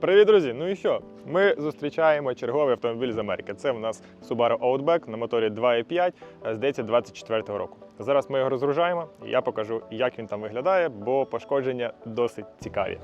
Привіт, друзі! Ну і що? Ми зустрічаємо черговий автомобіль з Америки. Це в нас Subaru Outback на моторі 2.5, е, здається, 24-го року. Зараз ми його розгружаємо, і я покажу, як він там виглядає, бо пошкодження досить цікаві.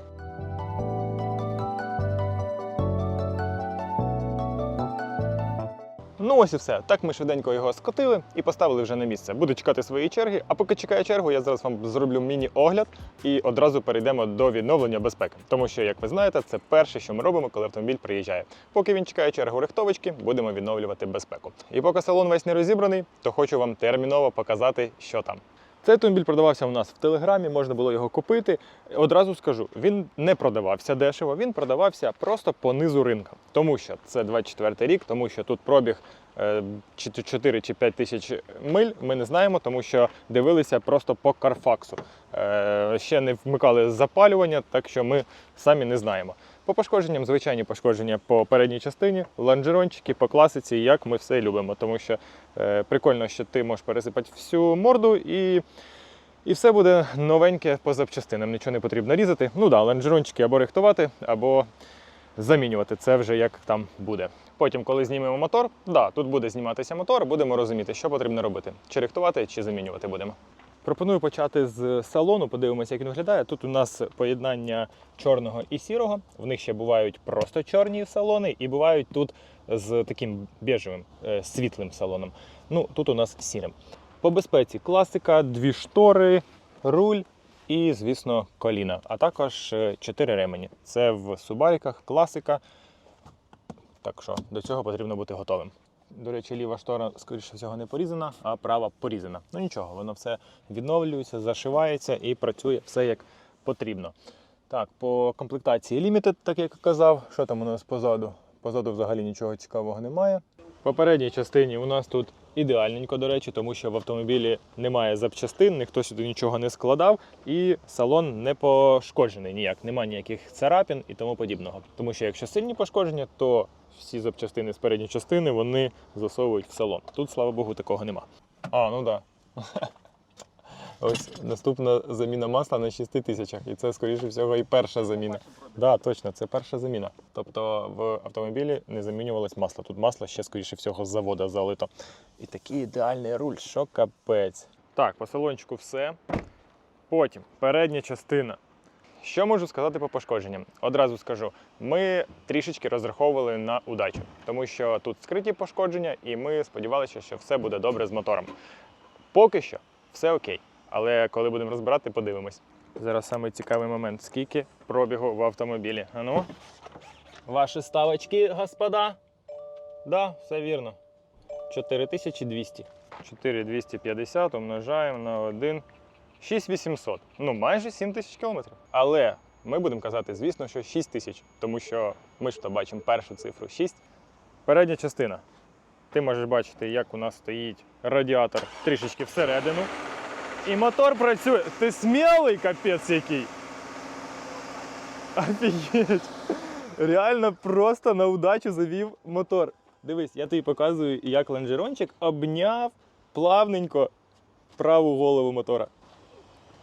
Ну ось і все. Так ми швиденько його скотили і поставили вже на місце. Буду чекати своєї черги. А поки чекаю чергу, я зараз вам зроблю міні-огляд і одразу перейдемо до відновлення безпеки. Тому що, як ви знаєте, це перше, що ми робимо, коли автомобіль приїжджає. Поки він чекає чергу рихтовочки, будемо відновлювати безпеку. І поки салон весь не розібраний, то хочу вам терміново показати, що там. Цей автомобіль продавався у нас в телеграмі, можна було його купити. Одразу скажу, він не продавався дешево, він продавався просто по низу ринка. Тому що це 24 рік, тому що тут пробіг е, чи 4 чи 5 тисяч миль. Ми не знаємо, тому що дивилися просто по карфаксу. Е, Ще не вмикали запалювання, так що ми самі не знаємо. По пошкодженням, звичайні пошкодження по передній частині, лонжерончики по класиці, як ми все любимо. Тому що е, прикольно, що ти можеш пересипати всю морду і. І все буде новеньке по запчастинам, нічого не потрібно різати. Ну да, лонжерончики або рихтувати, або замінювати. Це вже як там буде. Потім, коли знімемо мотор, да, тут буде зніматися мотор, будемо розуміти, що потрібно робити: чи рихтувати, чи замінювати будемо. Пропоную почати з салону, подивимося, як він виглядає. Тут у нас поєднання чорного і сірого. В них ще бувають просто чорні салони, і бувають тут з таким біжевим, е, світлим салоном. Ну, тут у нас сірим. По безпеці класика, дві штори, руль і, звісно, коліна, а також е, чотири ремені. Це в субаріках класика. Так що до цього потрібно бути готовим. До речі, ліва штора, скоріше всього, не порізана, а права порізана. Ну нічого, воно все відновлюється, зашивається і працює все як потрібно. Так, по комплектації Limited, так як казав, що там у нас позаду? Позаду взагалі нічого цікавого немає. В попередній частині у нас тут ідеальненько, до речі, тому що в автомобілі немає запчастин, ніхто сюди нічого не складав, і салон не пошкоджений ніяк, немає ніяких царапін і тому подібного. Тому що якщо сильні пошкодження, то всі запчастини з передньої частини вони засовують в салон. Тут, слава Богу, такого нема. А, ну так. Да. Ось наступна заміна масла на 6 тисячах. І це, скоріше всього, і перша заміна. Так, да, точно, це перша заміна. Тобто в автомобілі не замінювалось масло. Тут масло ще, скоріше всього, з заводу залито. І такий ідеальний руль, що капець. Так, по салончику все. Потім передня частина. Що можу сказати по пошкодженням? Одразу скажу, ми трішечки розраховували на удачу, тому що тут скриті пошкодження, і ми сподівалися, що все буде добре з мотором. Поки що все окей. Але коли будемо розбирати, подивимось. Зараз саме цікавий момент. Скільки пробігу в автомобілі? Ану. Ваші ставочки, господа. Да, все вірно. 4200. 4250 умножаємо на 1. 6800. Ну, майже 7 тисяч кілометрів. Але ми будемо казати, звісно, що 6 тисяч, тому що ми ж то бачимо першу цифру 6. Передня частина. Ти можеш бачити, як у нас стоїть радіатор трішечки всередину. І мотор працює. Ти смілий капець який. Офігеть. Реально просто на удачу завів мотор. Дивись, я тобі показую, як лонжерончик обняв плавненько праву голову мотора.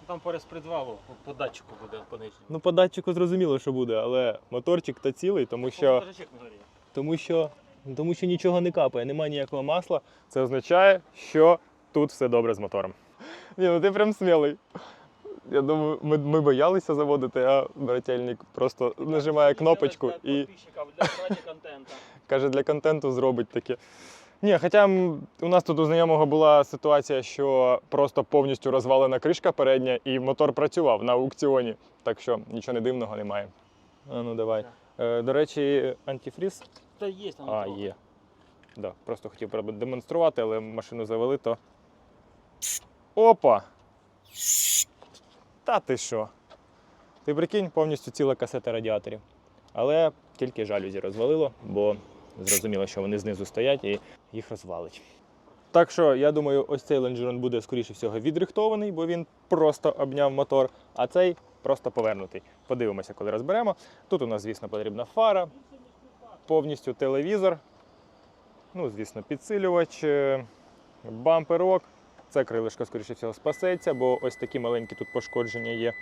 Там по розпредвалу, по- по датчику буде по нижньому. Ну, по датчику зрозуміло, що буде, але моторчик та цілий, тому що, тому що, тому що нічого не капає, немає ніякого масла. Це означає, що тут все добре з мотором. Ні, ну ти прям смілий. Я думаю, ми, ми боялися заводити, а брательник просто нажимає кнопочку і каже, для контенту зробить таке. Ні, хоча у нас тут у знайомого була ситуація, що просто повністю розвалена кришка передня і мотор працював на аукціоні. Так що нічого не дивного немає. А ну давай. Е, до речі, антифріз. Та є там. А, є. Да, просто хотів продемонструвати, але машину завели, то. Опа! Та ти що? Ти прикинь, повністю ціла касета радіаторів. Але тільки жалюзі розвалило, бо зрозуміло, що вони знизу стоять і їх розвалить. Так що, я думаю, ось цей лонжерон буде, скоріше всього, відрихтований, бо він просто обняв мотор, а цей просто повернутий. Подивимося, коли розберемо. Тут у нас, звісно, потрібна фара, повністю телевізор, ну, звісно, підсилювач, е, бамперок. Це крилишко, скоріше всього, спасеться, бо ось такі маленькі тут пошкодження є.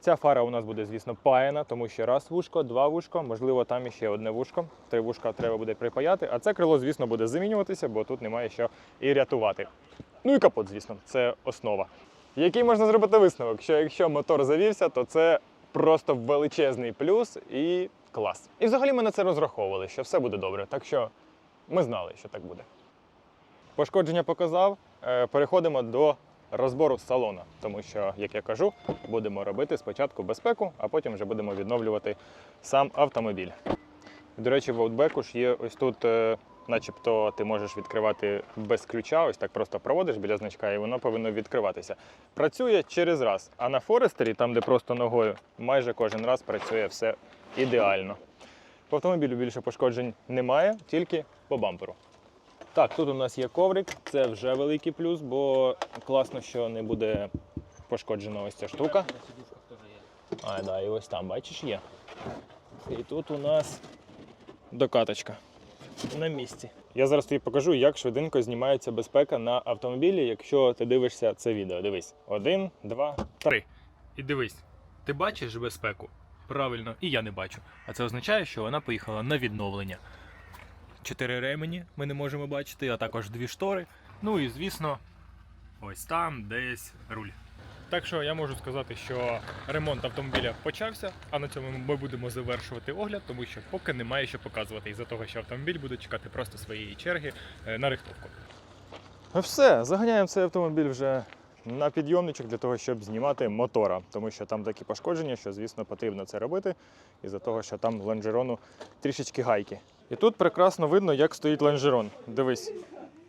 Ця фара у нас буде, звісно, паяна, тому що раз вушко, два вушко, можливо, там іще одне вушко. Три вушка треба буде припаяти, а це крило, звісно, буде замінюватися, бо тут немає що і рятувати. Ну і капот, звісно, це основа. Який можна зробити висновок, що якщо мотор завівся, то це просто величезний плюс і клас. І взагалі ми на це розраховували, що все буде добре. Так що ми знали, що так буде. Пошкодження показав. Е, Переходимо до розбору салона, тому що, як я кажу, будемо робити спочатку безпеку, а потім вже будемо відновлювати сам автомобіль. До речі, в Outback ж є ось тут, е, начебто, ти можеш відкривати без ключа, ось так просто проводиш біля значка, і воно повинно відкриватися. Працює через раз. А на Форестері, там, де просто ногою, майже кожен раз працює все ідеально. По автомобілю більше пошкоджень немає, тільки по бамперу. Так, тут у нас є коврик, це вже великий плюс, бо класно, що не буде пошкоджена ось ця штука. А, да, і ось там, бачиш, є. І тут у нас докаточка на місці. Я зараз тобі покажу, як швиденько знімається безпека на автомобілі, якщо ти дивишся це відео. Дивись. Один, два, три. І дивись, ти бачиш безпеку? Правильно, і я не бачу. А це означає, що вона поїхала на відновлення. Чотири ремені ми не можемо бачити, а також дві штори. Ну і звісно, ось там десь руль. Так що я можу сказати, що ремонт автомобіля почався, а на цьому ми будемо завершувати огляд, тому що поки немає що показувати, із-за того, що автомобіль буде чекати просто своєї черги е, на рихтовку. Ну все, заганяємо цей автомобіль вже на підйомничок для того, щоб знімати мотора, тому що там такі пошкодження, що, звісно, потрібно це робити, із-за того, що там лонжерону трішечки гайки. І тут прекрасно видно, як стоїть лонжерон. Дивись,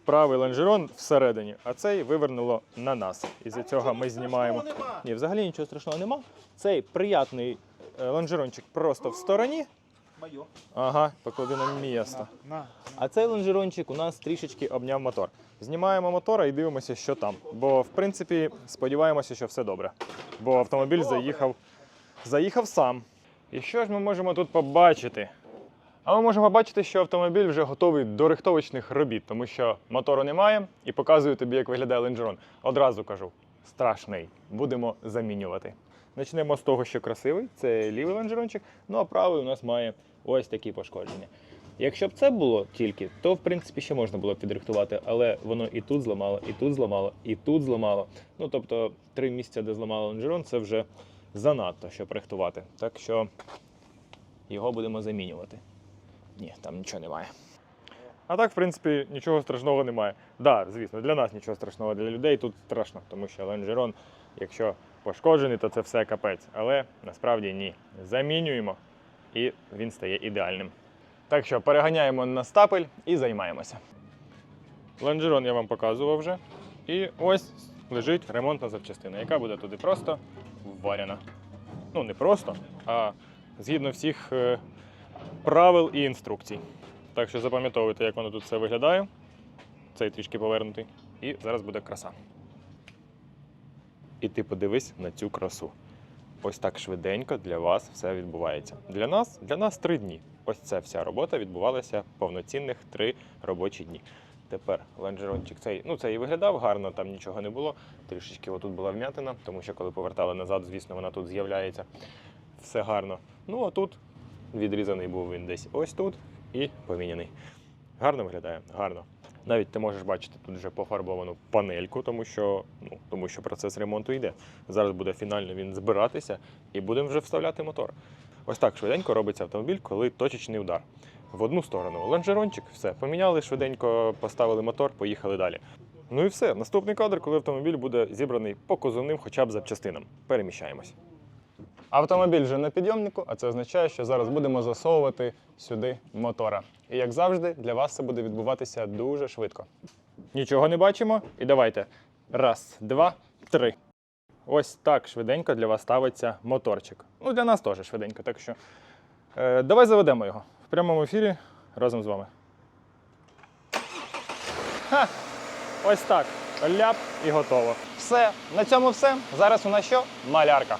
правий лонжерон всередині, а цей вивернуло на нас. Із-за цього ми знімаємо. Ні, взагалі нічого страшного нема. Цей приятний е, лонжерончик просто в стороні. Ага, поклади на місто. А цей лонжерончик у нас трішечки обняв мотор. Знімаємо мотора і дивимося, що там. Бо, в принципі, сподіваємося, що все добре. Бо автомобіль заїхав, заїхав сам. І що ж ми можемо тут побачити? А ми можемо побачити, що автомобіль вже готовий до рихтовочних робіт, тому що мотору немає і показую тобі, як виглядає лонжерон. Одразу кажу, страшний. Будемо замінювати. Почнемо з того, що красивий, це лівий лонжерончик, ну а правий у нас має ось такі пошкодження. Якщо б це було тільки, то в принципі ще можна було б підрихтувати, але воно і тут зламало, і тут зламало, і тут зламало. Ну тобто три місця, де зламало лонжерон, це вже занадто, щоб рихтувати. Так що його будемо замінювати. Ні, там нічого немає. А так, в принципі, нічого страшного немає. Так, да, звісно, для нас нічого страшного, для людей тут страшно, тому що лонжерон, якщо пошкоджений, то це все капець. Але насправді ні. Замінюємо і він стає ідеальним. Так що переганяємо на стапель і займаємося. Лонжерон я вам показував вже. І ось лежить ремонтна запчастина, яка буде туди просто вварена. Ну, не просто, а згідно всіх е, правил і інструкцій. Так що запам'ятовуйте, як воно тут все виглядає. Цей трішки повернутий. І зараз буде краса. І ти подивись на цю красу. Ось так швиденько для вас все відбувається. Для нас, для нас три дні. Ось ця вся робота відбувалася повноцінних три робочі дні. Тепер лонжерончик цей, ну цей і виглядав гарно, там нічого не було. Трішечки отут була вмятина, тому що коли повертали назад, звісно, вона тут з'являється. Все гарно. Ну а тут відрізаний був він десь ось тут і поміняний. Гарно виглядає, гарно. Навіть ти можеш бачити тут вже пофарбовану панельку, тому що, ну, тому що процес ремонту йде. Зараз буде фінально він збиратися і будемо вже вставляти мотор. Ось так швиденько робиться автомобіль, коли точечний удар. В одну сторону лонжерончик, все, поміняли швиденько, поставили мотор, поїхали далі. Ну і все. Наступний кадр, коли автомобіль буде зібраний по кузовним хоча б запчастинам. Переміщаємось. Автомобіль вже на підйомнику, а це означає, що зараз будемо засовувати сюди мотора. І як завжди, для вас це буде відбуватися дуже швидко. Нічого не бачимо. І давайте. Раз, два, три. Ось так швиденько для вас ставиться моторчик. Ну, для нас теж швиденько, так що е, давай заведемо його в прямому ефірі разом з вами. Ха! Ось так. Ляп і готово. Все, на цьому все. Зараз у нас що? Малярка.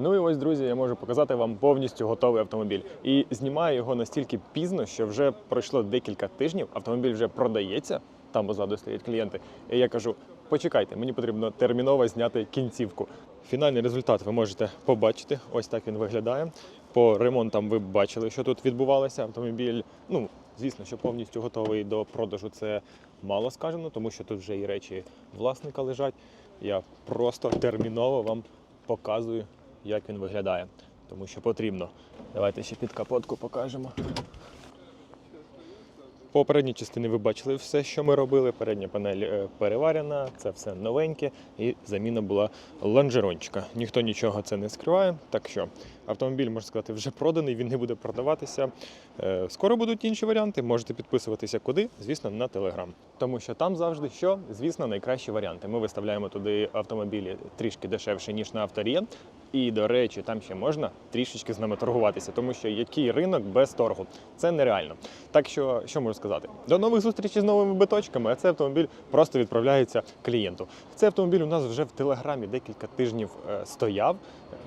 Ну і ось, друзі, я можу показати вам повністю готовий автомобіль. І знімаю його настільки пізно, що вже пройшло декілька тижнів, автомобіль вже продається, там позаду стоять клієнти. І я кажу: почекайте, мені потрібно терміново зняти кінцівку. Фінальний результат ви можете побачити. Ось так він виглядає. По ремонтам ви бачили, що тут відбувалося. Автомобіль, ну звісно, що повністю готовий до продажу. Це мало сказано, тому що тут вже і речі власника лежать. Я просто терміново вам показую, як він виглядає, тому що потрібно. Давайте ще під капотку покажемо. По передній частині ви бачили все, що ми робили. Передня панель е, переварена, це все новеньке, і заміна була лонжерончика. Ніхто нічого це не скриває. Так що автомобіль, можна сказати, вже проданий, він не буде продаватися. Е, Скоро будуть інші варіанти. Можете підписуватися куди? Звісно, на Телеграм. Тому що там завжди що, звісно, найкращі варіанти. Ми виставляємо туди автомобілі трішки дешевше, ніж на авторія. І, до речі, там ще можна трішечки з нами торгуватися, тому що який ринок без торгу? Це нереально. Так що, що можу сказати? До нових зустрічей з новими биточками, а цей автомобіль просто відправляється клієнту. Цей автомобіль у нас вже в телеграмі декілька тижнів е, стояв,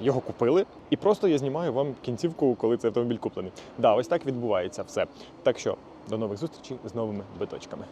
його купили, і просто я знімаю вам кінцівку, коли цей автомобіль куплений. Да, ось так відбувається все. Так що до нових зустрічей з новими биточками.